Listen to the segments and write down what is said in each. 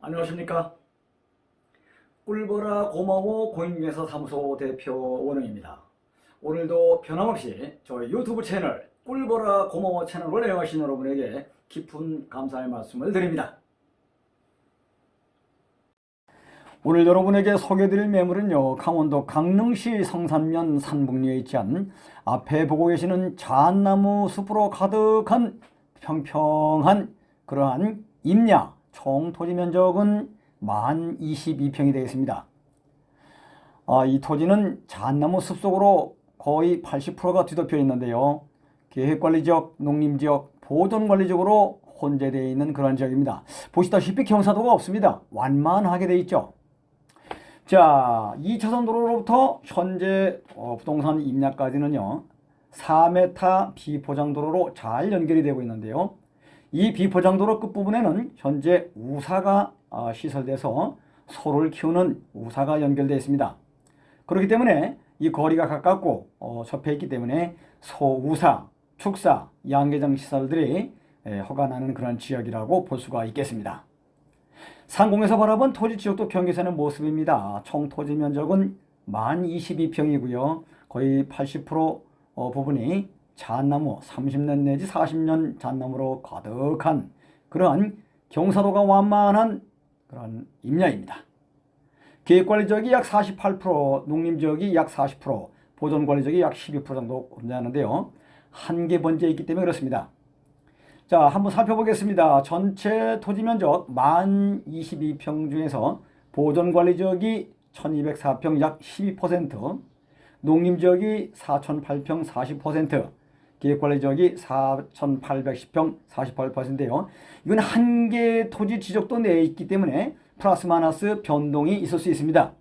안녕하십니까? 꿀보라 고마워 공인중개사 사무소 대표 원웅입니다. 오늘도 변함없이 저희 유튜브 채널 꿀보라 고마워 채널을 애용하신 여러분에게 깊은 감사의 말씀을 드립니다. 오늘 여러분에게 소개드릴 매물은요 강원도 강릉시 성산면 산북리에 위치한 앞에 보고 계시는 잣나무 숲으로 가득한 평평한 그러한 임야 총 토지 면적은 만 22평이 되겠습니다. 아, 이 토지는 잣나무 숲속으로 거의 80%가 뒤덮여 있는데요. 계획관리지역, 농림지역, 보존관리지역으로 혼재되어 있는 그런 지역입니다. 보시다시피 경사도가 없습니다. 완만하게 되어 있죠. 자, 2차선 도로로부터 현재 어, 부동산 임야까지는요. 4m 비포장 도로로 잘 연결이 되고 있는데요. 이 비포장도로 끝부분에는 현재 우사가 어, 시설돼서 소를 키우는 우사가 연결되어 있습니다. 그렇기 때문에 이 거리가 가깝고 어, 접해 있기 때문에 소우사, 축사, 양계장 시설들이 에, 허가나는 그런 지역이라고 볼 수가 있겠습니다. 상공에서 바라본 토지 지역도 경계선의 모습입니다. 총 토지 면적은 만 22평이고요. 거의 80% 어, 부분이 잣나무 30년 내지 40년 잣나무로 가득한 그러한 경사도가 완만한 그런 임야입니다. 계획관리지역이 약 48%, 농림지역이 약 40%, 보존관리지역이 약 12% 정도 존재하는데요. 한개 번지에 있기 때문에 그렇습니다. 자, 한번 살펴보겠습니다. 전체 토지 면적 만 22평 중에서 보존관리 지역이 1204평 약 12%, 농림지역이 4008평 40%, 계획관리 지역이 4810평 48%인데요. 이건 한 개 토지 지적도 내에 있기 때문에 플러스 마이너스 변동이 있을 수 있습니다.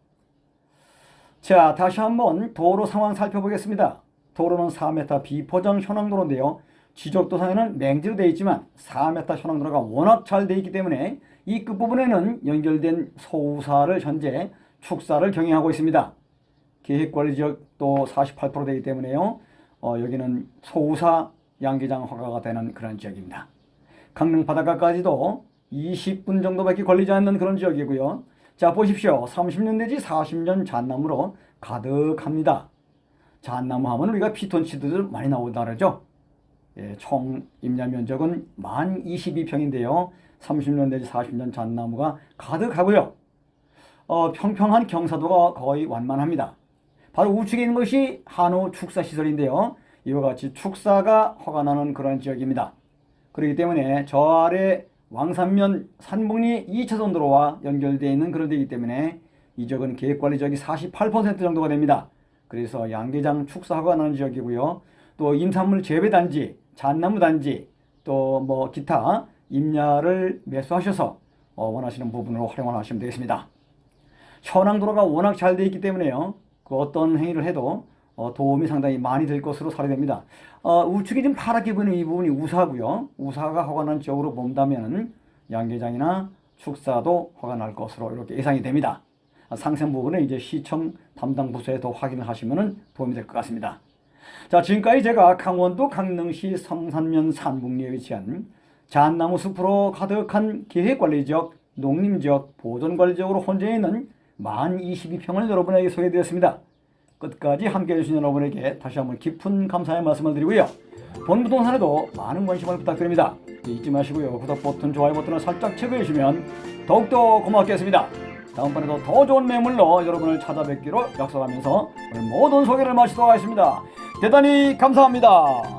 자, 다시 한번 도로 상황 살펴보겠습니다. 도로는 4m 비포장 현황도로인데요. 지적도상에는 맹지로 되어 있지만 4m 현황도로가 워낙 잘 되어 있기 때문에 이 끝부분에는 연결된 소우사를 현재 축사를 경영하고 있습니다. 계획관리지역 도 48% 되기 때문에요. 어, 여기는 소우사 양계장 허가가 되는 그런 지역입니다. 강릉 바닷가까지도 20분 정도밖에 걸리지 않는 그런 지역이고요. 자 보십시오. 30년 내지 40년 잣나무로 가득합니다. 잣나무 하면 우리가 피톤치드들 많이 나오다 그러죠. 예, 총 임야 면적은 만 22평인데요. 30년 내지 40년 잣나무가 가득하고요. 어, 평평한 경사도가 거의 완만합니다. 바로 우측에 있는 것이 한우 축사 시설인데요. 이와 같이 축사가 허가나는 그런 지역입니다. 그렇기 때문에 저 아래 왕산면 산북리 2차선 도로와 연결되어 있는 그런 데이기 때문에 이 지역은 계획관리 지역이 48% 정도가 됩니다. 그래서 양계장 축사 허가나는 지역이고요. 또 임산물 재배단지, 잣나무 단지, 또 뭐 기타 임야를 매수하셔서 어, 원하시는 부분으로 활용을 하시면 되겠습니다. 현황도로가 워낙 잘 되어 있기 때문에요. 그 어떤 행위를 해도 어, 도움이 상당히 많이 될 것으로 사례됩니다. 어, 우측에 지금 파랗게 보이는 이 부분이 우사고요. 우사가 허가난 지역으로 본다면 양계장이나 축사도 허가 날 것으로 이렇게 예상이 됩니다. 아, 상세 부분은 이제 시청 담당 부서에 더 확인을 하시면 도움이 될 것 같습니다. 자, 지금까지 제가 강원도 강릉시 성산면 산북리에 위치한 잣나무 숲으로 가득한 계획관리지역, 농림지역, 보존관리지역으로 혼재해 있는 만 22평을 여러분에게 소개해드렸습니다. 끝까지 함께해 주신 여러분에게 다시 한번 깊은 감사의 말씀을 드리고요. 본 부동산에도 많은 관심을 부탁드립니다. 잊지 마시고요. 구독 버튼, 좋아요 버튼을 살짝 체크해 주시면 더욱더 고맙겠습니다. 다음번에도 더 좋은 매물로 여러분을 찾아뵙기로 약속하면서 오늘 모든 소개를 마치도록 하겠습니다. 대단히 감사합니다.